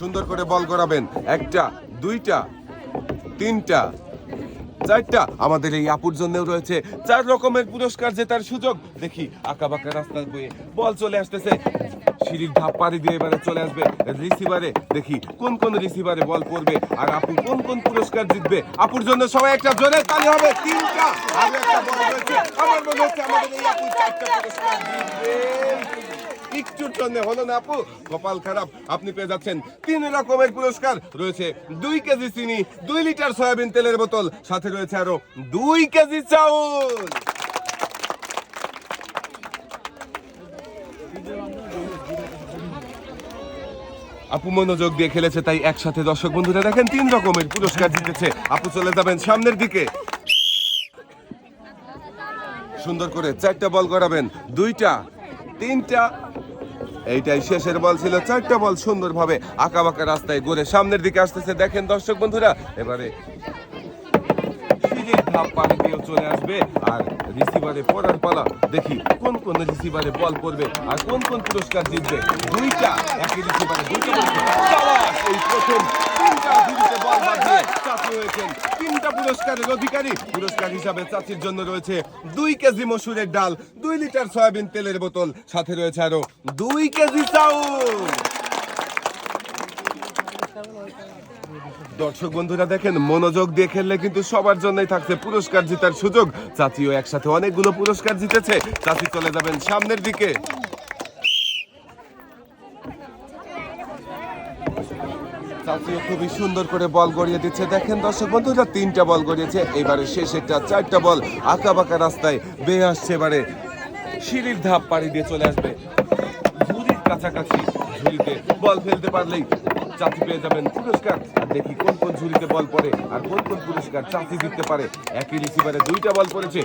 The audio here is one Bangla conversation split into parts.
সুন্দর করে বল করাবেন। একটা, দুইটা, তিনটা, চারটা। আমাদের এই আপুর জন্যও রয়েছে চার রকমের পুরস্কার জেতার সুযোগ। দেখি আঁকা বাঁকা রাস্তার বয়ে বল চলে আসতেছে। সিঁড়ির ধাপ পাড়ি দিয়ে এবারে চলে আসবে রিসিভারে। দেখি, কোন কোন রিসিভারে বল পড়বে আর আপু কোন কোন পুরস্কার জিতবে। আপুর জন্য সবাই একটা জোরে তালি হবে। তিনটা আমার মনে হচ্ছে আমাদের এই আপু চারটা পুরস্কার জিতবে। একটুর জন্য হলো না, আপু। কপাল খারাপ, আপনি পেয়ে যাচ্ছেন তিন রকমের পুরস্কার। রয়েছে দুই কেজি চিনি, দুই লিটার সয়াবিন তেলের বোতল, সাথে রয়েছে আরও দুই কেজি চাউল। আপু মনোযোগ দিয়ে খেলেছে, তাই একসাথে দর্শক বন্ধুরা দেখেন, তিন রকমের পুরস্কার জিতেছে। আপু চলে যাবেন সামনের দিকে। সুন্দর করে চারটা বল করাবেন, দুইটা, তিনটা এইটাই শেষের বল ছিল, চারটা বল সুন্দরভাবে আঁকা বাঁকা রাস্তায় ঘুরে সামনের দিকে আসতেছে। দেখেন দর্শক বন্ধুরা, এবারে চলে আসবে, আর রিসিভারে পড়ার পালা, দেখি কোন কোন রিসিভারে বল পড়বে আর কোন কোন পুরস্কার জিতবে। দুইটা, একই রিসিভারে দুইটা প্রথম তিনটা বল বাঁধিয়ে চাচি হয়েছেন পুরস্কারের অধিকারী। পুরস্কার হিসাবে চাচির জন্য রয়েছে দুই কেজি মসুরের ডাল, দুই লিটার সয়াবিন তেলের বোতল, সাথে রয়েছে আরও দুই কেজি চাউল। দর্শক বন্ধুরা, দেখেন, মনোযোগ দিয়ে খেললে কিন্তু সবার জন্যই থাকছে পুরস্কার জেতার সুযোগ। চাচিও একসাথে অনেকগুলো পুরস্কার জিতেছে। চাচি চলে যাবেন সামনের দিকে। চাচিও খুবই সুন্দর করে বল গড়িয়ে দিচ্ছে। দেখেন দর্শক বন্ধুরা, তিনটা বল গড়িয়েছে। এবারে শেষ একটা চারটা বল আঁকা বাঁকা রাস্তায় বেয়ে আসছে এবারে। সিঁড়ির ধাপ পাড়ি দিয়ে চলে আসবে। ঝুড়ির কাছাকাছি ঝুড়িতে বল ফেলতে পারলেই চাচি পেয়ে যাবেন পুরস্কার। আর দেখি কোন কোন ঝুড়িতে বল পড়ে আর কোন কোন পুরস্কার চাচি জিততে পারে। একই রিসিভারে দুইটা বল পড়েছে।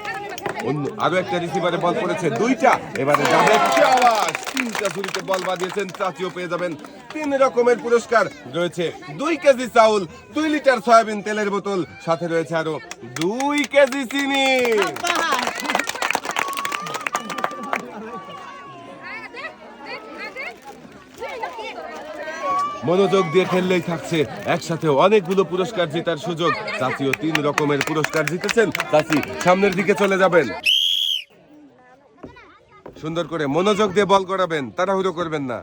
অন্য আরও একটা রিসিভারে বল পড়েছে, দুইটা। এবারে যাবে তিনটা ঝুড়িতে বল বাজিয়েছেন, চাচিও পেয়ে যাবেন। তিন রকমের পুরস্কার রয়েছে। দুই কেজি চাউল, দুই লিটার সয়াবিন তেলের বোতল, সাথে রয়েছে আরও দুই কেজি চিনি। মনোযোগ দিয়ে খেললেই থাকছে। একসাথে অনেকগুলো পুরস্কার জেতার সুযোগ। চাচিও তিন রকমের পুরস্কার জিতেছেন। চাচি, সামনের দিকে চলে যাবেন। সুন্দর করে মনোযোগ দিয়ে বল করাবেন তাড়াহুড়ো করবেন না।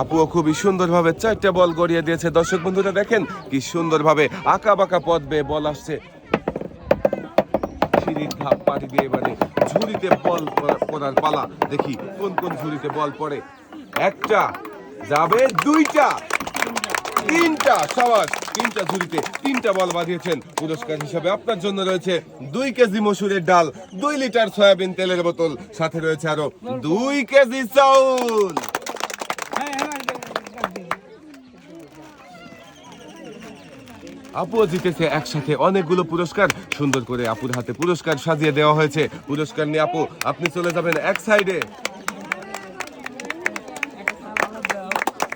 আপুও খুবই সুন্দরভাবে চারটা বল গড়িয়ে দিয়েছে। দর্শক বন্ধুরা, দেখেন কি সুন্দরভাবে আঁকা বাঁকা পথ বেয়ে বল আসছে। সিঁড়ির ধাপ পাড়ি দিয়ে এবারে ঝুড়িতে বল পড়ার পালা। দেখি কোন কোন ঝুড়িতে বল পড়ে। একটা, যাবে দুইটা, তিনটা সবার তিনটা ঝুড়িতে তিনটা বল বাঁধিয়েছেন পুরস্কার হিসাবে। আপনার জন্য রয়েছে দুই কেজি মসুরের ডাল, দুই লিটার সয়াবিন তেলের বোতল, সাথে রয়েছে আরও দুই কেজি চাউল। আপুও জিতেছে একসাথে অনেকগুলো পুরস্কার। সুন্দর করে আপুর হাতে পুরস্কার সাজিয়ে দেওয়া হয়েছে। পুরস্কার নিয়ে আপু, আপনি চলে যাবেন এক সাইডে